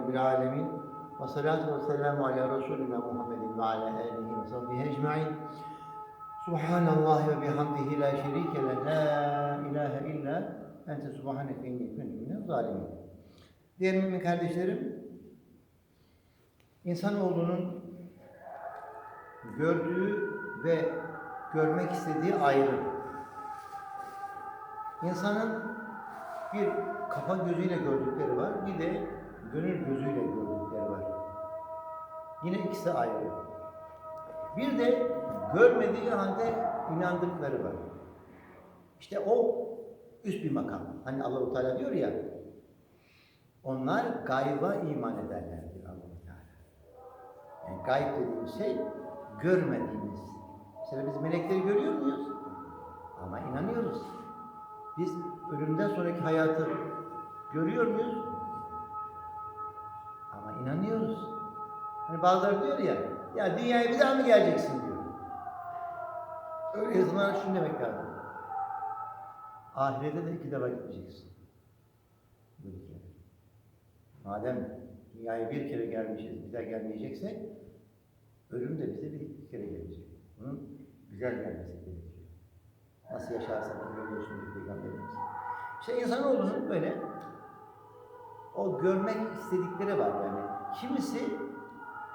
Rabbil alemin. Ve salatu ve selamu ala Resulina Muhammedin ve ala alihi ve sahbihi ecma'in. Subhanallah ve bihamdihi la şerike le la ilahe illa ente subhaneke inni kuntu zalimin. Değerli mümin kardeşlerim, insanoğlunun gördüğü ve görmek istediği ayrı. İnsanın bir kafa gözüyle gördükleri var, bir de gönül gözüyle gördükleri var. Yine ikisi ayrı. Bir de görmediği halde inandıkları var. İşte o üst bir makam. Hani Allahu Teala diyor ya, onlar gayba iman ederler diyor Allahu Teala. Yani gayb dediğimiz şey görmediğimiz. Mesela biz melekleri görüyor muyuz? Ama inanıyoruz. Biz ölümden sonraki hayatı görüyor muyuz? İnanıyoruz. Hani bazıları diyor ya, ya dünyaya bir daha mı geleceksin diyor. Öyle zaman şunu demek lazım. Ahirete de iki defa gitmeyeceksin. Bu bir. Madem dünyaya bir kere gelmişiz, bir daha gelmeyeceksek, ölüm de bize bir, bir kere gelecek. Bunun güzel gelmesi gerekiyor. Nasıl yaşarsak görüyorsunuz Peygamberimiz. İşte insanoğlunun böyle o görmek istedikleri var yani. Kimisi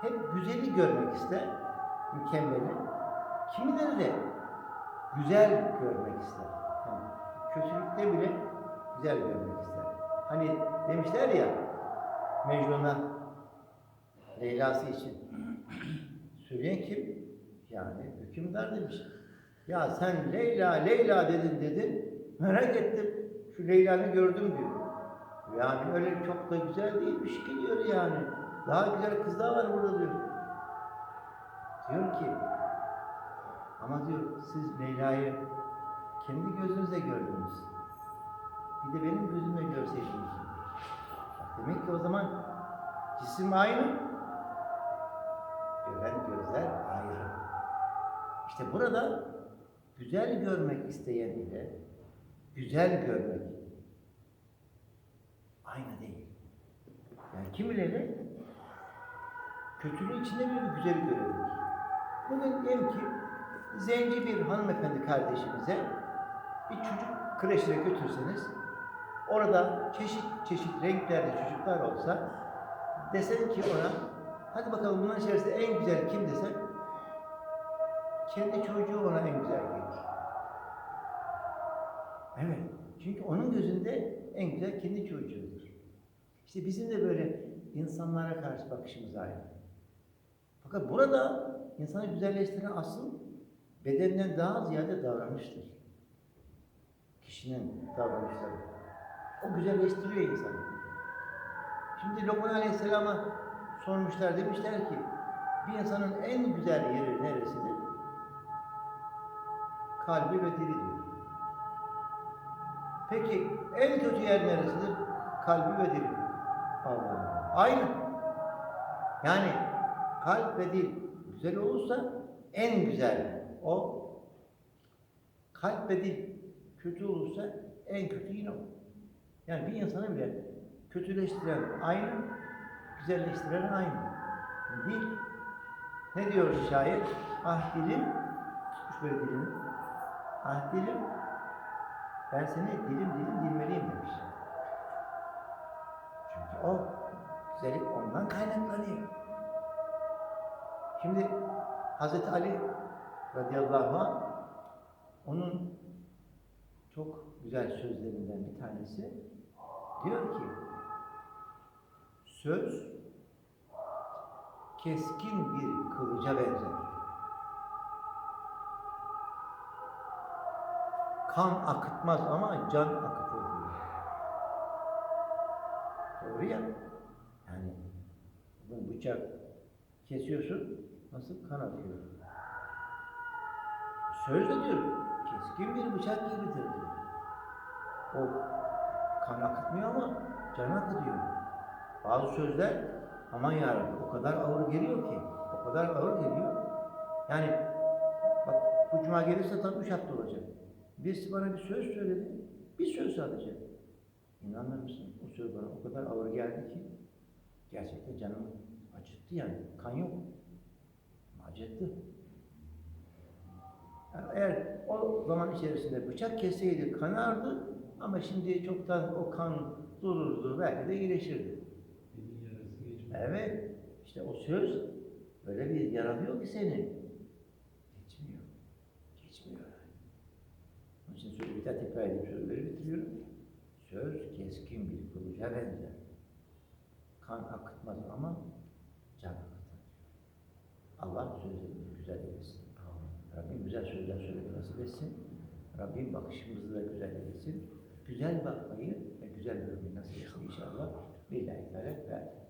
hep güzeli görmek ister, mükemmeli. Kimileri de güzel görmek ister. Yani kötülükte bile güzel görmek ister. Hani demişler ya Mecnun'a Leyla'sı için söyleyen kim? Yani hükümdar demiş. Ya sen Leyla, Leyla dedin dedin. Merak ettim. Şu Leyla'nı gördüm diyor. Yani öyle çok da güzel değilmiş ki diyor yani. Daha güzel kızlar var burada diyor. Diyor ki ama diyor siz Leyla'yı kendi gözünüzle gördünüz. Bir de benim gözümle görseydiniz. Demek ki o zaman cisim aynı. Gören gözler ayrı. İşte burada güzel görmek isteyen ile güzel görmek aynı değil. Yani kimileri kötülüğün içinde bile bir güzeli görebilir. Bugün diyelim ki zenci bir hanımefendi kardeşimize bir çocuk kreşine götürseniz orada çeşit çeşit renklerde çocuklar olsa desen ki ona hadi bakalım bunların içerisinde en güzel kim desen kendi çocuğu ona en güzel gelir. Evet. Çünkü onun gözünde en güzel kendi çocuğudur. İşte bizim de böyle insanlara karşı bakışımız aynı. Fakat burada insanı güzelleştiren asıl bedenden daha ziyade davranıştır. Kişinin davranışları. O güzelleştiriyor insanı. Şimdi Lokman Aleyhisselam'a sormuşlar demişler ki bir insanın en güzel yeri neresidir? Kalbi ve dili diyor. Peki en kötü yer neresidir? Kalbi ve dili. Allah. Aynı. Yani kalp ve dil güzel olursa en güzel o. Kalp ve dil kötü olursa en kötü yine o. Yani bir insanı bile kötüleştiren aynı, güzelleştiren aynı. Dil ne diyor şair? Ah dilim, tutmuş böyle dilini. Ah dilim, ben seni dilim dilim bilmeliyim demiş. Çünkü o güzellik ondan kaynaklanıyor. Şimdi Hazreti Ali radıyallahu anh onun çok güzel sözlerinden bir tanesi diyor ki söz keskin bir kılıca benzer. Kan akıtmaz ama can akıtır. Doğru ya. Yani bu bıçak kesiyorsun, nasıl kan akıyor. Söz de diyor, keskin bir bıçak gibidir diyor. O kan akıtmıyor ama can akıtıyor. Bazı sözler aman yarabbim o kadar ağır geliyor ki, o kadar ağır geliyor. Yani bak bu cuma gelirse tabii üç hafta olacak. Birisi bana bir söz söyledi, bir söz sadece. İnanır mısın? O söz bana o kadar ağır geldi ki Gerçekten canım acıttı yani. Kan yok. Acıttı. Yani eğer o zaman içerisinde bıçak kesseydi kanardı ama şimdi çoktan o kan dururdu belki de iyileşirdi. Evet. işte o söz öyle bir yaralıyor ki seni. Geçmiyor. Geçmiyor yani. Onun için sözü bir daha tekrar edeyim sözleri bitiriyorum. Söz keskin bir kılıca benzer. Kan akıtmaz ama can akıtır. Allah sözlerimizi güzel eylesin. Rabbim güzel sözler söylemeyi nasip etsin. Rabbim bakışımızı da güzel eylesin. Güzel bakmayı ve güzel görmeyi nasip etsin inşallah. Billahi Teala.